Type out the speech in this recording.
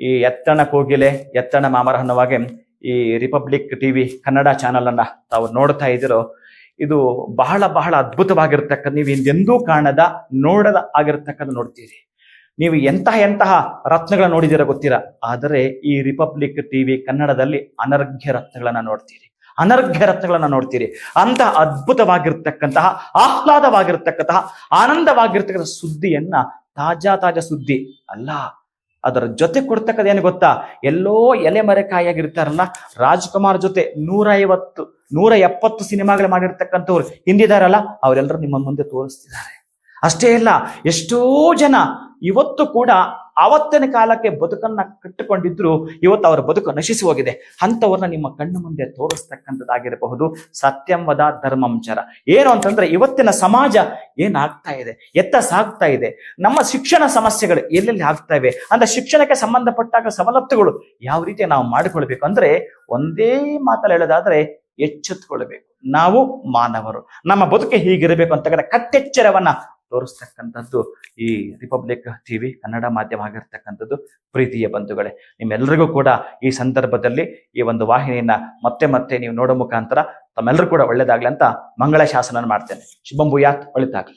ಈ ಎತ್ತಣ ಕೋಗಿಲೆ, ಎತ್ತಣ ಮಾಮರ ಅನ್ನುವಾಗೆ ಈ ರಿಪಬ್ಲಿಕ್ ಟಿವಿ ಕನ್ನಡ ಚಾನಲ್ ಅನ್ನ ತಾವು ನೋಡ್ತಾ ಇದ್ದೀರೋ, ಇದು ಬಹಳ ಬಹಳ ಅದ್ಭುತವಾಗಿರ್ತಕ್ಕಂಥ, ನೀವು ಹಿಂದೆಂದೂ ಕಾಣದ, ನೋಡದ ಆಗಿರ್ತಕ್ಕಂಥ ನೋಡ್ತೀರಿ. ನೀವು ಎಂತಹ ಎಂತಹ ರತ್ನಗಳನ್ನ ನೋಡಿದೀರ ಗೊತ್ತಿರ ಆದರೆ ಈ ರಿಪಬ್ಲಿಕ್ ಟಿವಿ ಕನ್ನಡದಲ್ಲಿ ಅನರ್ಘ್ಯ ರತ್ನಗಳನ್ನ ನೋಡ್ತೀರಿ. ಅನರ್ಘ್ಯ ರತ್ನಗಳನ್ನ ನೋಡ್ತೀರಿ. ಅಂತ ಅದ್ಭುತವಾಗಿರ್ತಕ್ಕಂತಹ, ಆಹ್ಲಾದವಾಗಿರ್ತಕ್ಕಂತಹ, ಆನಂದವಾಗಿರ್ತಕ್ಕಂಥ ಸುದ್ದಿಯನ್ನ ತಾಜಾ ತಾಜಾ ಸುದ್ದಿ ಅಲ್ಲ ಅದರ ಜೊತೆ ಕೊಡ್ತಕ್ಕದೇನು ಏನು ಗೊತ್ತಾ? ಎಲ್ಲೋ ಎಲೆ ಮರೆಕಾಯಿಯಾಗಿರ್ತಾರಲ್ಲ, ರಾಜ್ಕುಮಾರ್ ಜೊತೆ ನೂರ ಐವತ್ತು ನೂರ ಎಪ್ಪತ್ತು ಸಿನಿಮಾಗಳು ಮಾಡಿರ್ತಕ್ಕಂಥವ್ರು ಹಿಂದಿದಾರಲ್ಲ, ಅವರೆಲ್ಲರೂ ನಿಮ್ಮ ಮುಂದೆ ತೋರಿಸ್ತಿದ್ದಾರೆ. ಅಷ್ಟೇ ಅಲ್ಲ, ಎಷ್ಟೋ ಜನ ಇವತ್ತು ಕೂಡ ಆವತ್ತಿನ ಕಾಲಕ್ಕೆ ಬದುಕನ್ನ ಕಟ್ಟಿಕೊಂಡಿದ್ರು, ಇವತ್ತು ಅವರ ಬದುಕು ನಶಿಸಿ ಹೋಗಿದೆ. ಅಂಥವ್ರನ್ನ ನಿಮ್ಮ ಕಣ್ಣು ಮುಂದೆ ತೋರಿಸ್ತಕ್ಕಂಥದ್ದಾಗಿರಬಹುದು. ಸತ್ಯಂವದ ಧರ್ಮಂಚರ ಏನು ಅಂತಂದ್ರೆ ಇವತ್ತಿನ ಸಮಾಜ ಏನಾಗ್ತಾ ಇದೆ? ಎತ್ತ ಸಾಗ್ತಾ ಇದೆ? ನಮ್ಮ ಶಿಕ್ಷಣ ಸಮಸ್ಯೆಗಳು ಎಲ್ಲೆಲ್ಲಿ ಆಗ್ತಾ ಇವೆ? ಅಂದ್ರೆ ಶಿಕ್ಷಣಕ್ಕೆ ಸಂಬಂಧಪಟ್ಟಾಗ ಸವಲತ್ತುಗಳು ಯಾವ ರೀತಿ ನಾವು ಮಾಡಿಕೊಳ್ಬೇಕು ಅಂದ್ರೆ ಒಂದೇ ಮಾತಲ್ಲಿ ಹೇಳೋದಾದ್ರೆ ಎಚ್ಚೆತ್ತುಕೊಳ್ಬೇಕು. ನಾವು ಮಾನವರು. ನಮ್ಮ ಬದುಕೆ ಹೀಗಿರಬೇಕು ಅಂತ ಕಟ್ಟೆಚ್ಚರವನ್ನ ತೋರಿಸ್ತಕ್ಕಂಥದ್ದು ಈ ರಿಪಬ್ಲಿಕ್ ಟಿವಿ ಕನ್ನಡ ಮಾಧ್ಯಮ ಆಗಿರ್ತಕ್ಕಂಥದ್ದು ಪ್ರೀತಿಯ ಬಂಧುಗಳೇ. ನಿಮ್ಮೆಲ್ಲರಿಗೂ ಕೂಡ ಈ ಸಂದರ್ಭದಲ್ಲಿ ಈ ಒಂದು ವಾಹಿನಿಯನ್ನ ಮತ್ತೆ ಮತ್ತೆ ನೀವು ನೋಡೋ ಮುಖಾಂತರ ತಮ್ಮೆಲ್ಲರೂ ಕೂಡ ಒಳ್ಳೇದಾಗ್ಲಿ ಅಂತ ಮಂಗಳ ಶಾಸನ ಮಾಡ್ತೇನೆ. ಶುಭಂ ಭೂಯಾತ್, ಒಳಿತಾಗ್ಲಿ.